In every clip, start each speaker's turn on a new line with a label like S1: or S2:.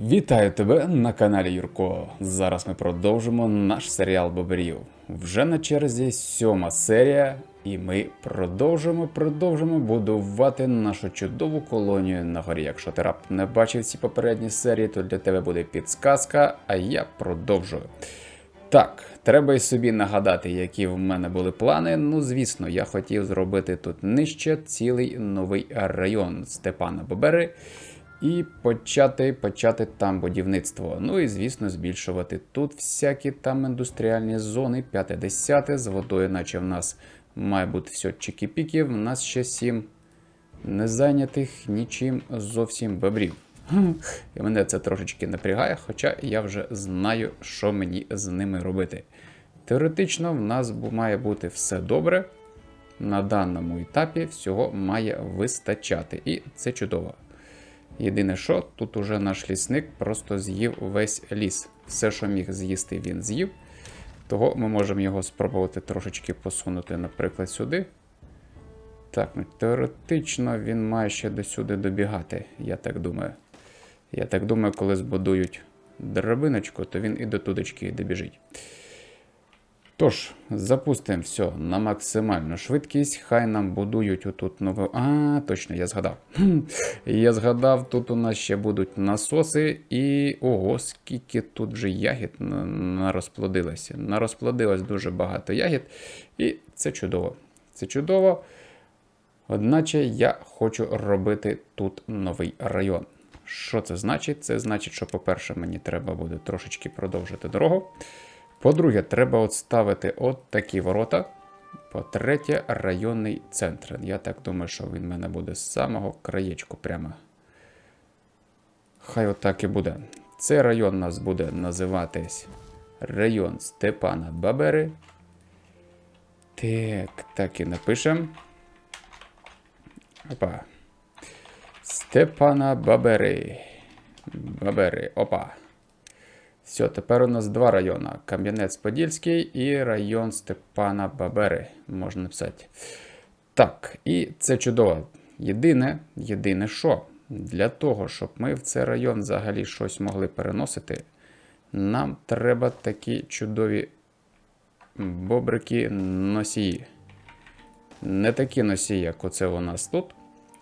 S1: Вітаю тебе на каналі Юрко. Зараз ми продовжимо наш серіал Бобрів. Вже на черзі сьома серія, і ми продовжимо, продовжимо будувати нашу чудову колонію на горі. Якщо ти раптом не бачив ці попередні серії, то для тебе буде підсказка, а я продовжую. Так, треба й собі нагадати, які в мене були плани. Ну, звісно, я хотів зробити тут нижче цілий новий район Степана Бобери і почати, почати там будівництво. Ну і звісно, збільшувати тут всякі там індустріальні зони, 5-10 з водою, наче в нас має бути все чики-піки, в нас ще 7 незайнятих нічим зовсім бобрів. І мене це трошечки напрягає, хоча я вже знаю, що мені з ними робити. Теоретично, в нас має бути все добре. На даному етапі всього має вистачати, і це чудово. Єдине, що тут уже наш лісник просто з'їв весь ліс. Все, що міг з'їсти, він з'їв. Того ми можемо його спробувати трошечки посунути, наприклад, сюди. Так, ну теоретично він має ще до сюди добігати, я так думаю. Я так думаю, коли збудують драбиночку, то він і до тудочки добіжить. Тож, запустимо все на максимальну швидкість. Хай нам будують отут нове. А, точно, я згадав. Я згадав, тут у нас ще будуть насоси, і ого, скільки тут вже ягід нарозплодилося. Нарозплодилось дуже багато ягід, і це чудово. Це чудово. Одначе я хочу робити тут новий район. Що це значить? Це значить, що, по-перше, мені треба буде трошечки продовжити дорогу. По-друге, треба от ставити от такі ворота. По-третє, районний центр. Я так думаю, що він в мене буде з самого краєчку прямо. Хай отак і буде. Цей район у нас буде називатись район Степана Бабери. Так, так і напишемо. Опа. Степана Бабери. Бабери. Опа. Все, тепер у нас два райони: Кам'янець-Подільський і район Степана Бабери. Можна написати. Так, і це чудово. Єдине, єдине що, для того, щоб ми в цей район взагалі щось могли переносити, нам треба такі чудові бобрики носії. Не такі носії, як оце у нас тут,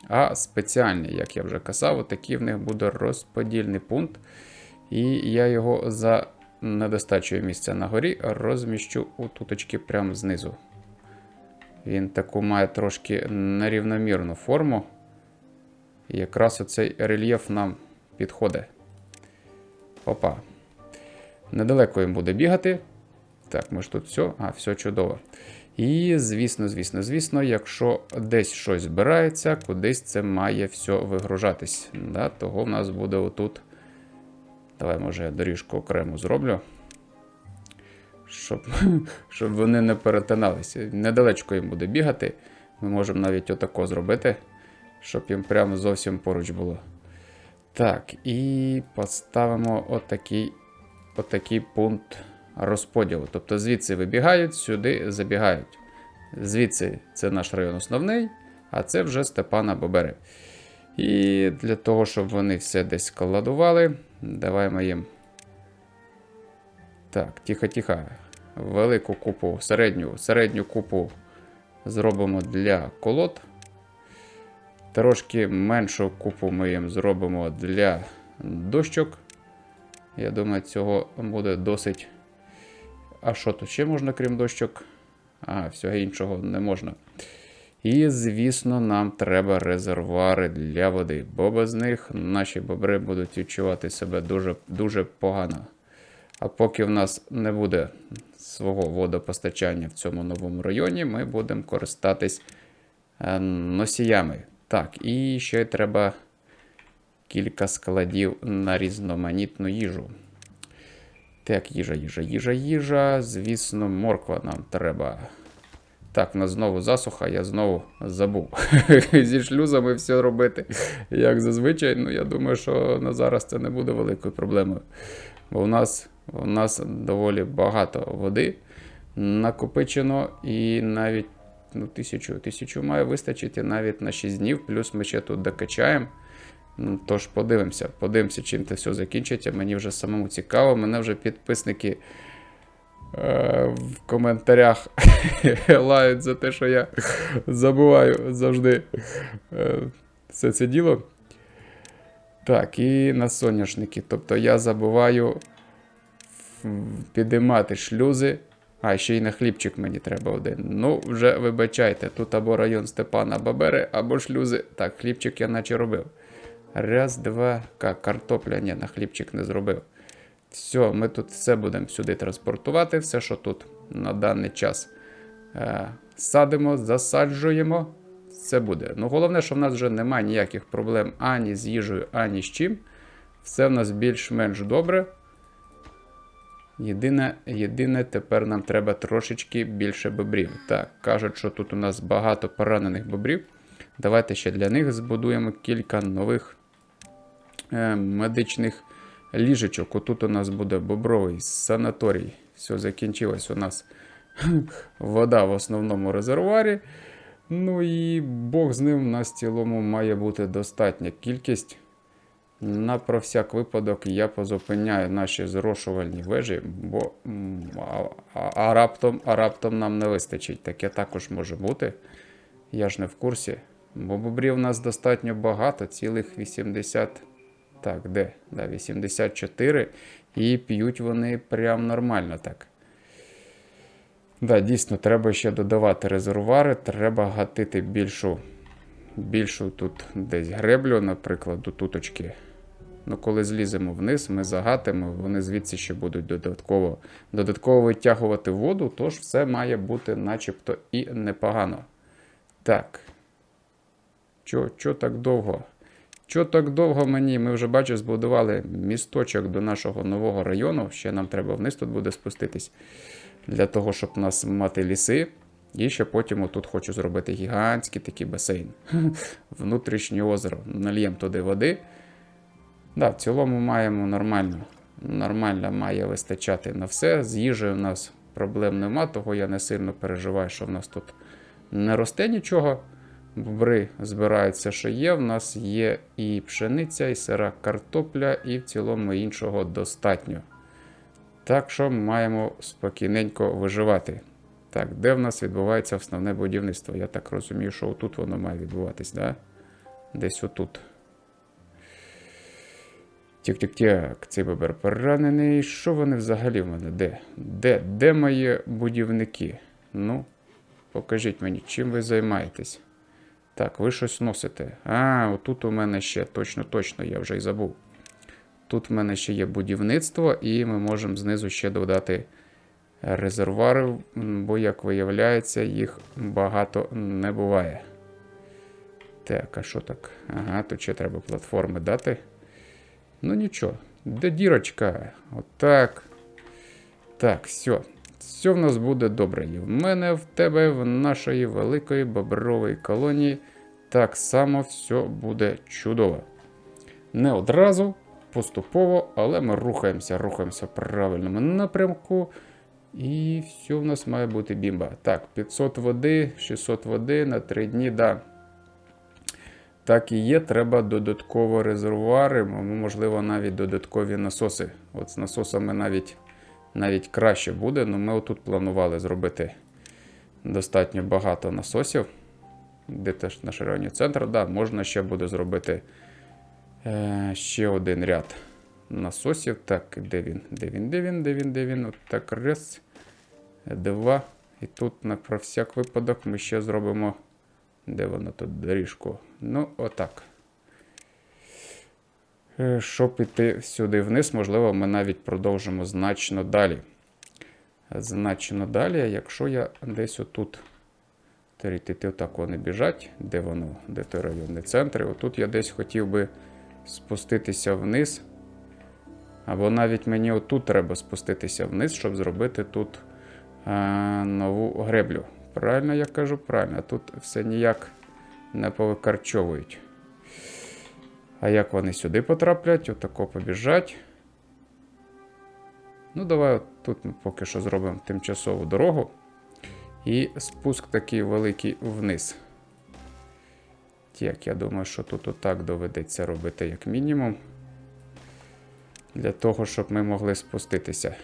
S1: а спеціальні, як я вже казав, такий в них буде розподільний пункт. І я його за недостачою місця на горі розміщу у туточки прямо знизу. Він таку має трошки нерівномірну форму. І якраз оцей рельєф нам підходить. Опа. Недалеко їм буде бігати. Так, ми ж тут все. А, все чудово. І, звісно, звісно, звісно, якщо десь щось збирається, кудись це має все вигружатись. Да? Того в нас буде отут. Давай, може, я доріжку окремо зроблю. Щоб, щоб вони не перетиналися. Недалечко їм буде бігати. Ми можемо навіть отако зробити, щоб їм прямо зовсім поруч було. Так, і поставимо отакий, отакий пункт розподілу. Тобто звідси вибігають, сюди забігають. Звідси це наш район основний, а це вже Степана Бобери. І для того, щоб вони все десь складували, давай їм. Так, тихо-тихо. Велику купу, середню, середню купу зробимо для колод. Трошки меншу купу ми їм зробимо для дощок. Я думаю, цього буде досить. А що тут ще можна, крім дощок? А, всього іншого не можна. І, звісно, нам треба резервуари для води, бо без них наші бобри будуть відчувати себе дуже, дуже погано. А поки в нас не буде свого водопостачання в цьому новому районі, ми будемо користатись е, носіями. Так, і ще треба кілька складів на різноманітну їжу. Так, їжа, їжа, їжа, їжа. Звісно, морква нам треба. Так, в нас знову засуха, я знову забув. Зі шлюзами все робити. Як зазвичай, ну я думаю, що на зараз це не буде великою проблемою. Бо в нас, в нас доволі багато води накопичено, і навіть ну, тисячу, тисячу має вистачити навіть на 6 днів, плюс ми ще тут докачаємо. Тож подивимося, подивимося, чим це все закінчиться. Мені вже самому цікаво. Мене вже підписники в коментарях лають за те, що я забуваю завжди е, все це діло. Так, і на соняшники. Тобто я забуваю підіймати шлюзи. А, ще й на хлібчик мені треба один. Ну, вже вибачайте, тут або район Степана Бабери, або шлюзи. Так, хлібчик я наче робив. Раз, два, ка, картопля, ні, на хлібчик не зробив. Все, ми тут все будемо сюди транспортувати, все, що тут на даний час е, садимо, засаджуємо. Все буде. Ну, головне, що в нас вже немає ніяких проблем ані з їжею, ані з чим. Все в нас більш-менш добре. Єдине, єдине, тепер нам треба трошечки більше бобрів. Так, кажуть, що тут у нас багато поранених бобрів. Давайте ще для них збудуємо кілька нових е, медичних ліжечок. Отут у нас буде бобровий санаторій. Все, закінчилась у нас вода в основному резервуарі. Ну і Бог з ним, у нас в цілому має бути достатня кількість. На про всяк випадок я позупиняю наші зрошувальні вежі, бо а, а, а, раптом, а раптом нам не вистачить. Таке також може бути. Я ж не в курсі. Бо бобрів у нас достатньо багато, цілих 80. Так, де? Да, 84. І п'ють вони прям нормально так. Да, дійсно, треба ще додавати резервуари, треба гатити більшу, більшу тут десь греблю, наприклад, до туточки. Ну, коли зліземо вниз, ми загатимо, вони звідси ще будуть додатково, додатково витягувати воду, тож все має бути начебто і непогано. Так. Чо, чо так довго? Чо так довго мені? Ми вже бачу, збудували місточок до нашого нового району. Ще нам треба вниз тут буде спуститись. Для того, щоб у нас мати ліси. І ще потім отут хочу зробити гігантський такий басейн. Внутрішнє озеро. Нальємо туди води. Да, в цілому маємо нормально. Нормально має вистачати на все. З їжею у нас проблем нема, того я не сильно переживаю, що в нас тут не росте нічого. Бобри збирають все, що є. В нас є і пшениця, і сира картопля, і в цілому іншого достатньо. Так що маємо спокійненько виживати. Так, де в нас відбувається основне будівництво? Я так розумію, що отут воно має відбуватись, да? Десь отут. Тік-тік-тік, цей бобер поранений. Що вони взагалі в мене? Де? Де? Де мої будівники? Ну, покажіть мені, чим ви займаєтесь? Так, ви щось носите. А, отут у мене ще точно, точно, я вже й забув. Тут в мене ще є будівництво, і ми можемо знизу ще додати резервуари, бо, як виявляється, їх багато не буває. Так, а що так? Ага, тут ще треба платформи дати. Ну нічого, де дірочка? Отак. Так, все. Все в нас буде добре. І в мене, в тебе, в нашої великої бобрової колонії так само все буде чудово. Не одразу, поступово, але ми рухаємося, рухаємося в правильному напрямку. І все в нас має бути бімба. Так, 500 води, 600 води на 3 дні, да. Так і є, треба додатково резервуари, можливо, навіть додаткові насоси. От з насосами навіть, навіть краще буде, але ми отут планували зробити достатньо багато насосів. Де теж наш районний центр, да, можна ще буде зробити е, ще один ряд насосів. Так, де він? Де він? Де він? Де він? Де він? От так, раз, два. І тут на про всяк випадок ми ще зробимо. Де воно тут доріжку? Ну, отак. Е, Щоб іти сюди вниз, можливо, ми навіть продовжимо значно далі. Значно далі, якщо я десь отут. Терітити отак вони біжать. Де воно? Де той районний центр? Отут я десь хотів би спуститися вниз. Або навіть мені отут треба спуститися вниз, щоб зробити тут е, нову греблю. Правильно я кажу? Правильно. Тут все ніяк не повикарчовують. А як вони сюди потраплять? Отако побіжать. Ну, давай от тут ми поки що зробимо тимчасову дорогу. І спуск такий великий вниз. Так, я думаю, що тут отак доведеться робити як мінімум. Для того, щоб ми могли спуститися.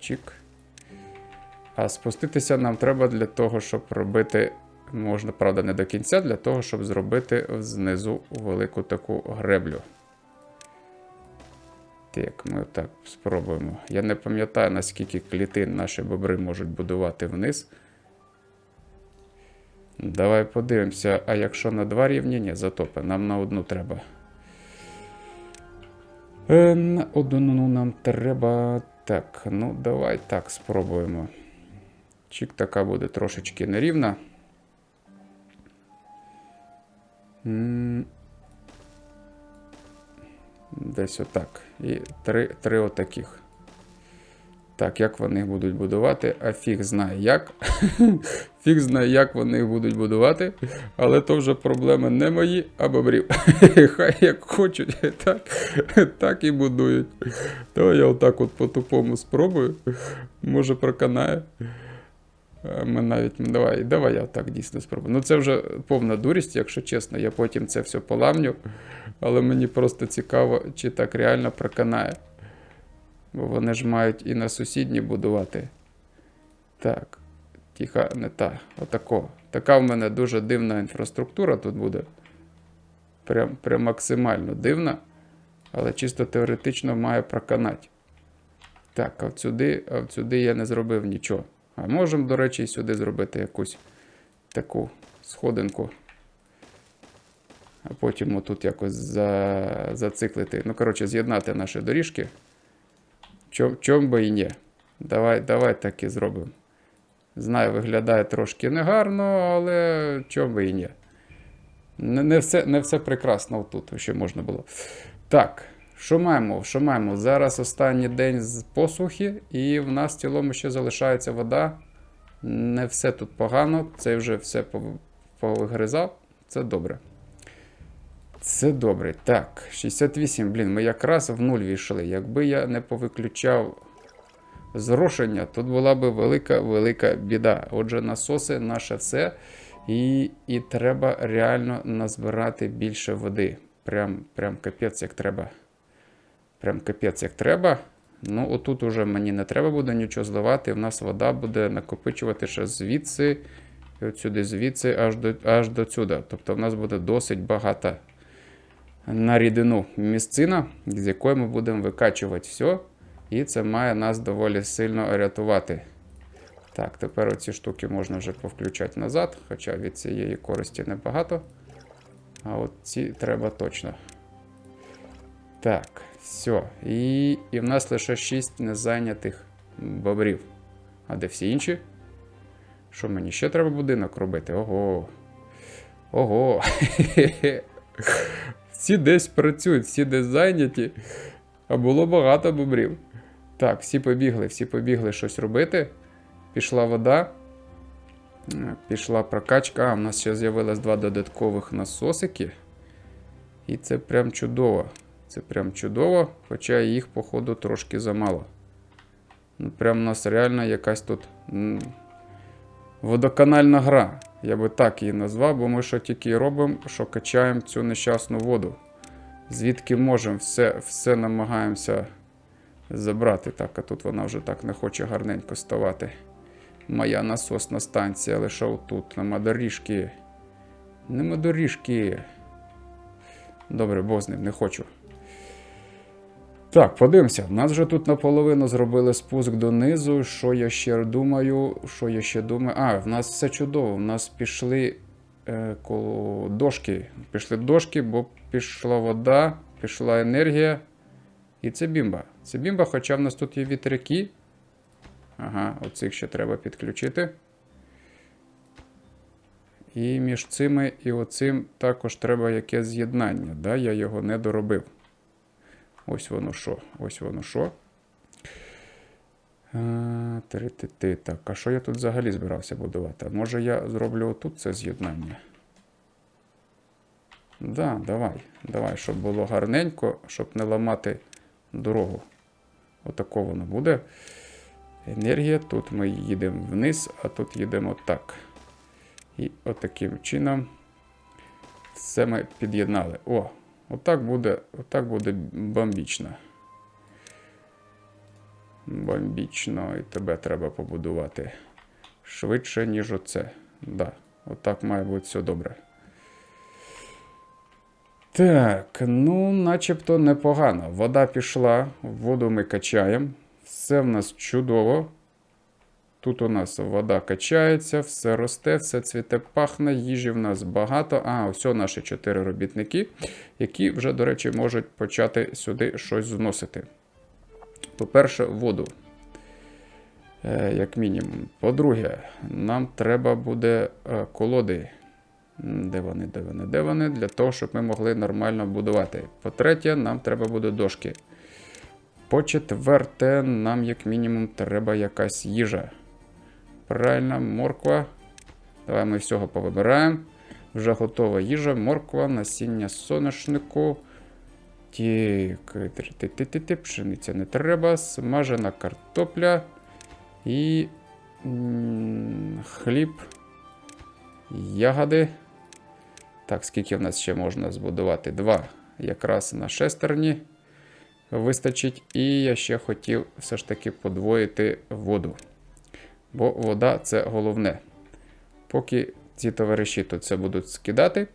S1: Чік. А спуститися нам треба для того, щоб робити. Можна, правда, не до кінця, для того, щоб зробити знизу велику таку греблю. Так, ми так спробуємо. Я не пам'ятаю, наскільки клітин наші бобри можуть будувати вниз. Давай подивимося, а якщо на два рівні, ні, затопи. Нам на одну треба. Е, на одну нам треба. Так, ну давай так спробуємо. Чік така буде трошечки нерівна. Десь отак. І три, три отаких. Так, як вони будуть будувати, а фіг знає як. фіг знає, як вони будуть будувати. Але то вже проблеми не мої, а бобрів. Хай як хочуть, так, так і будують. То я отак от по-тупому спробую. Може проканає. А Ми навіть давай, давай я так дійсно спробую. Ну це вже повна дурість, якщо чесно. Я потім це все поламню, але мені просто цікаво, чи так реально проканає. Бо вони ж мають і на сусідні будувати. Так, тіха, не та. Отако. Така в мене дуже дивна інфраструктура тут буде. Прям, прям максимально дивна, але чисто теоретично має проканати. Так, а сюди я не зробив нічого. А можемо, до речі, сюди зробити якусь таку сходинку. А потім отут якось за... зациклити. Ну, коротше, з'єднати наші доріжки. Чом, чом би і ні. Давай, давай так і зробимо. Знаю, виглядає трошки негарно, але чом би і ні. Не, не, все, не все прекрасно тут, що можна було. Так, що маємо? Що маємо? Зараз останній день з посухи, і в нас в цілому ще залишається вода. Не все тут погано, це вже все повигризав. Це добре. Це добре. Так, 68, блін, ми якраз в нуль війшли. Якби я не повиключав зрошення, тут була би велика-велика біда. Отже, насоси наше все. І, і треба реально назбирати більше води. Прям, прям капець, як треба. Прям капець, як треба. Ну, отут уже мені не треба буде нічого зливати. В нас вода буде накопичувати ще звідси, і от сюди, звідси, аж до, аж до сюди. Тобто в нас буде досить багато на рідину місцина, з якої ми будемо викачувати все. І це має нас доволі сильно рятувати. Так, тепер оці штуки можна вже повключати назад, хоча від цієї користі небагато. А от ці треба точно. Так, все. І, і в нас лише 6 незайнятих бобрів. А де всі інші? Що мені ще треба будинок робити? Ого. Ого. Всі десь працюють, всі десь зайняті. А було багато бобрів. Так, всі побігли, всі побігли щось робити. Пішла вода. Пішла прокачка. А, в нас ще з'явилось два додаткових насосики. І це прям чудово. Це прям чудово, хоча їх, походу, трошки замало. Ну, прям у нас реально якась тут водоканальна гра. Я би так її назвав, бо ми що тільки робимо, що качаємо цю нещасну воду. Звідки можемо, все, все намагаємося забрати. Так, а тут вона вже так не хоче гарненько ставати. Моя насосна станція лише отут, нема доріжки. Нема доріжки. Добре, бог з ним, не хочу. Так, подивимося. Нас вже тут наполовину зробили спуск донизу. Що я ще думаю? Що я ще думаю? А, в нас все чудово. У нас пішли е, коло дошки. Пішли дошки, бо пішла вода, пішла енергія. І це бімба. Це бімба, хоча в нас тут є вітряки. Ага, оцих ще треба підключити. І між цими і оцим також треба якесь з'єднання. Да? Я його не доробив. Ось воно що. Ось воно що. А, Ти-ти-ти. Так, а що я тут взагалі збирався будувати? А Може я зроблю отут це з'єднання? Да, давай. Давай, щоб було гарненько, щоб не ламати дорогу. Отако воно буде. Енергія. Тут ми їдемо вниз, а тут їдемо так. І отаким чином Це ми під'єднали. О, отак буде, отак буде бомбічно. Бомбічно, і тебе треба побудувати швидше, ніж оце. Да, отак має бути все добре. Так, ну, начебто непогано. Вода пішла, воду ми качаємо. Все в нас чудово. Тут у нас вода качається, все росте, все цвіте, пахне, їжі в нас багато. А, ось наші чотири робітники, які вже, до речі, можуть почати сюди щось зносити. По-перше, воду. Е, як мінімум. По-друге, нам треба буде е, колоди. Де вони, де вони, де вони? Для того, щоб ми могли нормально будувати. По-третє, нам треба буде дошки. По-четверте, нам, як мінімум, треба якась їжа. Правильно, морква. Давай ми всього повибираємо. Вже готова їжа, морква, насіння соняшнику. Тік, ти-ти-ти-ти, пшениця не треба, смажена картопля і хліб, ягоди. Так, скільки в нас ще можна збудувати? Два. Якраз на шестерні вистачить. І я ще хотів все ж таки подвоїти воду. Бо вода це головне. Поки ці товариші тут це будуть скидати.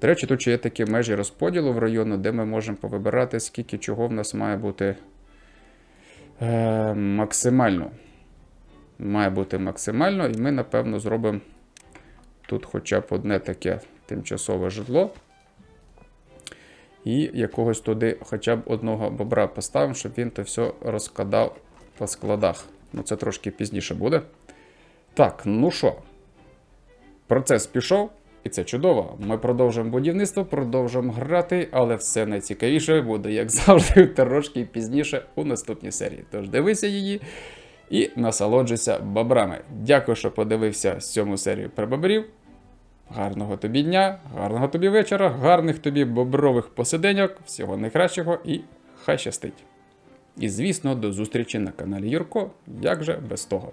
S1: До речі, тут ще є такі межі розподілу в району, де ми можемо повибирати, скільки чого в нас має бути е, максимально. Має бути максимально, і ми, напевно, зробимо тут хоча б одне таке тимчасове житло. І якогось туди хоча б одного бобра поставимо, щоб він то все розкладав по складах. Ну, це трошки пізніше буде. Так, ну що, процес пішов, і це чудово. Ми продовжуємо будівництво, продовжуємо грати, але все найцікавіше буде, як завжди, трошки пізніше у наступній серії. Тож дивися її і насолоджуйся бобрами. Дякую, що подивився сьому серію про бобрів. Гарного тобі дня, гарного тобі вечора, гарних тобі бобрових посиденьок, всього найкращого і хай щастить. І звісно, до зустрічі на каналі Юрко. Як же без того?